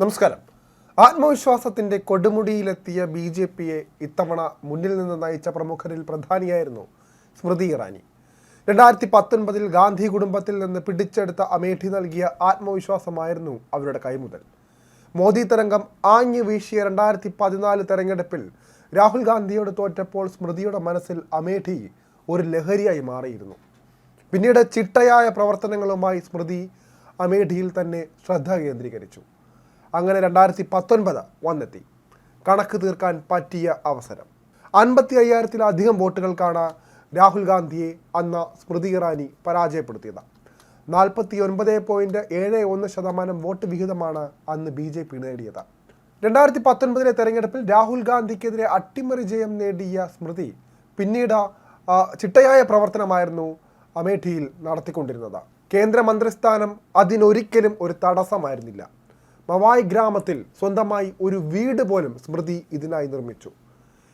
നമസ്കാരം. ആത്മവിശ്വാസത്തിന്റെ കൊടുമുടിയിലെത്തിയ B J പിയെ ഇത്തവണ മുന്നിൽ നിന്ന് നയിച്ച പ്രമുഖരിൽ പ്രധാനിയായിരുന്നു സ്മൃതി ഇറാനി. രണ്ടായിരത്തി പത്തൊൻപതിൽ ഗാന്ധി കുടുംബത്തിൽ നിന്ന് പിടിച്ചെടുത്ത അമേഠി നൽകിയ ആത്മവിശ്വാസമായിരുന്നു അവരുടെ കൈമുതൽ. മോദി തരംഗം ആഞ്ഞു വീശിയ രണ്ടായിരത്തി പതിനാല് തെരഞ്ഞെടുപ്പിൽ രാഹുൽ ഗാന്ധിയോട് തോറ്റപ്പോൾ സ്മൃതിയുടെ മനസ്സിൽ അമേഠി ഒരു ലഹരിയായി മാറിയിരുന്നു. പിന്നീട് ചിട്ടയായ പ്രവർത്തനങ്ങളുമായി സ്മൃതി അമേഠിയിൽ തന്നെ ശ്രദ്ധ കേന്ദ്രീകരിച്ചു. അങ്ങനെ രണ്ടായിരത്തി പത്തൊൻപത് വന്നെത്തി. കണക്ക് തീർക്കാൻ പറ്റിയ അവസരം. അൻപത്തി അയ്യായിരത്തിലധികം വോട്ടുകൾക്കാണ് രാഹുൽ ഗാന്ധിയെ അന്ന് സ്മൃതി ഇറാനി പരാജയപ്പെടുത്തിയത്. നാൽപ്പത്തി ഒൻപത് പോയിന്റ് ഏഴ് ഒന്ന് ശതമാനം വോട്ട് വിഹിതമാണ് അന്ന് ബി ജെ പി നേടിയത്. രണ്ടായിരത്തി പത്തൊൻപതിലെ തെരഞ്ഞെടുപ്പിൽ രാഹുൽ ഗാന്ധിക്കെതിരെ അട്ടിമറി ജയം നേടിയ സ്മൃതി പിന്നീട് ചിട്ടയായ പ്രവർത്തനമായിരുന്നു അമേഠിയിൽ നടത്തിക്കൊണ്ടിരുന്നത്. കേന്ദ്രമന്ത്രിസ്ഥാനം അതിനൊരിക്കലും ഒരു തടസ്സമായിരുന്നില്ല. മവായ് ഗ്രാമത്തിൽ സ്വന്തമായി ഒരു വീട് പോലും സ്മൃതി ഇതിനായി നിർമ്മിച്ചു.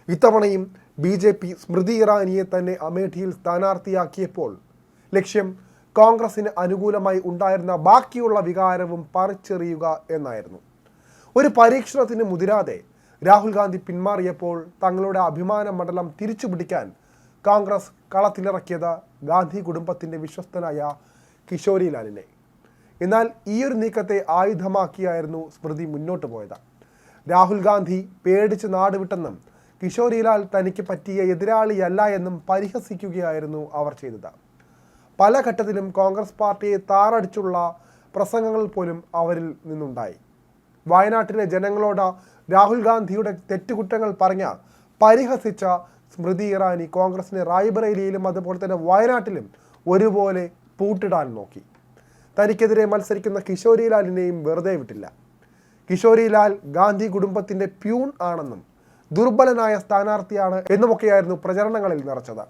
ഇത്തവണയും ബി ജെ പി സ്മൃതി ഇറാനിയെ തന്നെ അമേഠിയിൽ സ്ഥാനാർത്ഥിയാക്കിയപ്പോൾ ലക്ഷ്യം കോൺഗ്രസിന് അനുകൂലമായി ഉണ്ടായിരുന്ന ബാക്കിയുള്ള വികാരവും പറിച്ചെറിയുക എന്നായിരുന്നു. ഒരു പരീക്ഷണത്തിന് മുതിരാതെ രാഹുൽ ഗാന്ധി പിന്മാറിയപ്പോൾ തങ്ങളുടെ അഭിമാന മണ്ഡലം തിരിച്ചുപിടിക്കാൻ കോൺഗ്രസ് കളത്തിലിറക്കിയത് ഗാന്ധി കുടുംബത്തിന്റെ വിശ്വസ്തനായ കിഷോരിലാലിനെ എന്നാൽ ഈ ഒരു നീക്കത്തെ ആയുധമാക്കിയായിരുന്നു സ്മൃതി മുന്നോട്ട് പോയത്. രാഹുൽ ഗാന്ധി പേടിച്ച് നാടുവിട്ടെന്നും കിഷോരിലാൽ തനിക്ക് പറ്റിയ എതിരാളിയല്ല എന്നും പരിഹസിക്കുകയായിരുന്നു അവർ ചെയ്തത്. പല ഘട്ടത്തിലും കോൺഗ്രസ് പാർട്ടിയെ താറടിച്ചുള്ള പ്രസംഗങ്ങൾ പോലും അവരിൽ നിന്നുണ്ടായി. വയനാട്ടിലെ ജനങ്ങളോട് രാഹുൽ ഗാന്ധിയുടെ തെറ്റുകുറ്റങ്ങൾ പറഞ്ഞ പരിഹസിച്ച സ്മൃതി ഇറാനി കോൺഗ്രസിനെ റായ്ബറേലിയിലും അതുപോലെ തന്നെ വയനാട്ടിലും ഒരുപോലെ പൂട്ടിടാൻ നോക്കി. തനിക്കെതിരെ മത്സരിക്കുന്ന കിഷോരിലാലിനെയും വെറുതെ വിട്ടില്ല. കിഷോരിലാൽ ഗാന്ധി കുടുംബത്തിന്റെ പ്യൂൺ ആണെന്നും ദുർബലനായ സ്ഥാനാർത്ഥിയാണ് എന്നുമൊക്കെയായിരുന്നു പ്രചരണങ്ങളിൽ നിറച്ചത്.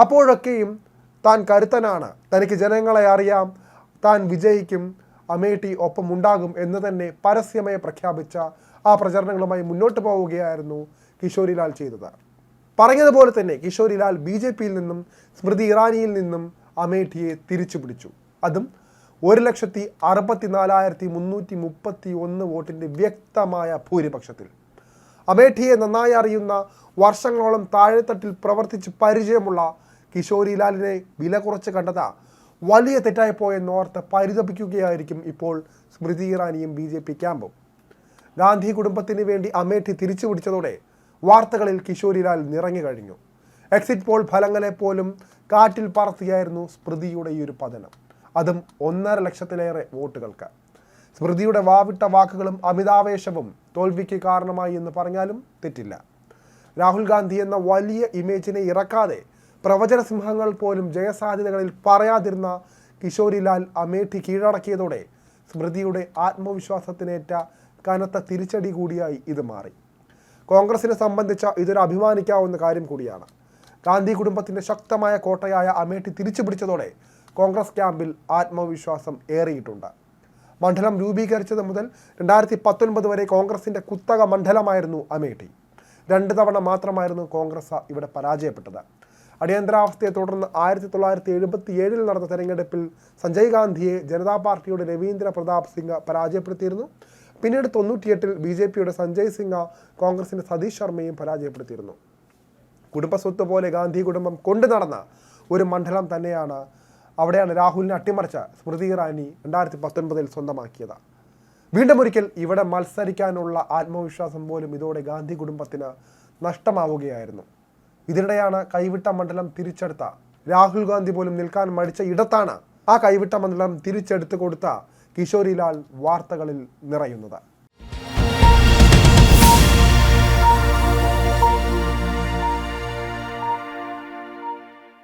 അപ്പോഴൊക്കെയും താൻ കരുത്തനാണ്. തനിക്ക് ജനങ്ങളെ അറിയാം. താൻ വിജയിക്കും. അമേഠി ഒപ്പം ഉണ്ടാകും എന്ന് തന്നെ പരസ്യമായി പ്രഖ്യാപിച്ച ആ പ്രചരണങ്ങളുമായി മുന്നോട്ട് പോവുകയായിരുന്നു കിഷോരിലാൽ ചെയ്തത്. പറഞ്ഞതുപോലെ തന്നെ കിഷോരിലാൽ ബി ജെ പിയിൽ നിന്നും സ്മൃതി ഇറാനിയിൽ നിന്നും അമേഠിയെ തിരിച്ചു പിടിച്ചു അതും ഒരു ലക്ഷത്തി അറുപത്തിനാലായിരത്തി മുന്നൂറ്റി മുപ്പത്തി ഒന്ന് വോട്ടിന്റെ വ്യക്തമായ ഭൂരിപക്ഷത്തിൽ. അമേഠിയെ നന്നായി അറിയുന്ന വർഷങ്ങളോളം താഴെത്തട്ടിൽ പ്രവർത്തിച്ച് പരിചയമുള്ള കിഷോരിലാലിനെ വില കുറച്ച് കണ്ടത് വലിയ തെറ്റായിപ്പോയെന്നോർത്ത് പരിതപിക്കുകയായിരിക്കും ഇപ്പോൾ സ്മൃതി ഇറാനിയും ബി ജെ പി ക്യാമ്പും. ഗാന്ധി കുടുംബത്തിന് വേണ്ടി അമേഠി തിരിച്ചു പിടിച്ചതോടെ വാർത്തകളിൽ കിഷോരിലാൽ നിറഞ്ഞു കഴിഞ്ഞു. എക്സിറ്റ് പോൾ ഫലങ്ങളെപ്പോലും കാറ്റിൽ പറത്തിയായിരുന്നു സ്മൃതിയുടെ ഈ ഒരു പതനം. അതും ഒന്നര ലക്ഷത്തിലേറെ വോട്ടുകൾക്ക്. സ്മൃതിയുടെ വാവിട്ട വാക്കുകളും അമിതാവേശവും തോൽവിക്ക് കാരണമായി എന്ന് പറഞ്ഞാലും തെറ്റില്ല. രാഹുൽ ഗാന്ധി എന്ന വലിയ ഇമേജിനെ ഇറക്കാതെ പ്രവചന സിംഹങ്ങൾ പോലും ജയസാധ്യതകളിൽ പറയാതിരുന്ന കിഷോരിലാൽ അമേഠി കീഴടക്കിയതോടെ സ്മൃതിയുടെ ആത്മവിശ്വാസത്തിനേറ്റ കനത്ത തിരിച്ചടി കൂടിയായി ഇത് മാറി. കോൺഗ്രസിനെ സംബന്ധിച്ച ഇതൊരു അഭിമാനിക്കാവുന്ന കാര്യം കൂടിയാണ്. ഗാന്ധി കുടുംബത്തിന്റെ ശക്തമായ കോട്ടയായ അമേഠി തിരിച്ചു പിടിച്ചതോടെ കോൺഗ്രസ് ക്യാമ്പിൽ ആത്മവിശ്വാസം ഏറിയിട്ടുണ്ട്. മണ്ഡലം രൂപീകരിച്ചത് മുതൽ രണ്ടായിരത്തി പത്തൊൻപത് വരെ കോൺഗ്രസിന്റെ കുത്തക മണ്ഡലമായിരുന്നു അമേഠി. രണ്ട് തവണ മാത്രമായിരുന്നു കോൺഗ്രസ് ഇവിടെ പരാജയപ്പെട്ടത്. അടിയന്തരാവസ്ഥയെ തുടർന്ന് ആയിരത്തി തൊള്ളായിരത്തി എഴുപത്തി ഏഴിൽ നടന്ന തെരഞ്ഞെടുപ്പിൽ സഞ്ജയ് ഗാന്ധിയെ ജനതാ പാർട്ടിയുടെ രവീന്ദ്ര പ്രതാപ് സിംഗ് പരാജയപ്പെടുത്തിയിരുന്നു. പിന്നീട് തൊണ്ണൂറ്റിയെട്ടിൽ ബി ജെ പിയുടെ സഞ്ജയ് സിംഗ് കോൺഗ്രസിന്റെ സതീഷ് ശർമ്മയും പരാജയപ്പെടുത്തിയിരുന്നു. കുടുംബസ്വത്ത് പോലെ ഗാന്ധി കുടുംബം കൊണ്ടു നടന്ന ഒരു മണ്ഡലം തന്നെയാണ് അവിടെയാണ് രാഹുലിനെ അട്ടിമറിച്ച സ്മൃതി ഇറാനി രണ്ടായിരത്തി പത്തൊൻപതിൽ സ്വന്തമാക്കിയത്. വീണ്ടും ഒരിക്കൽ ഇവിടെ മത്സരിക്കാനുള്ള ആത്മവിശ്വാസം പോലും ഇതോടെ ഗാന്ധി കുടുംബത്തിന് നഷ്ടമാവുകയായിരുന്നു. ഇതിനിടെയാണ് കൈവിട്ട മണ്ഡലം തിരിച്ചെടുത്ത രാഹുൽ ഗാന്ധി പോലും നിൽക്കാൻ മടിച്ച ഇടത്താണ് ആ കൈവിട്ട മണ്ഡലം തിരിച്ചെടുത്തു കൊടുത്ത കിഷോരിലാൽ വാർത്തകളിൽ നിറയുന്നത്.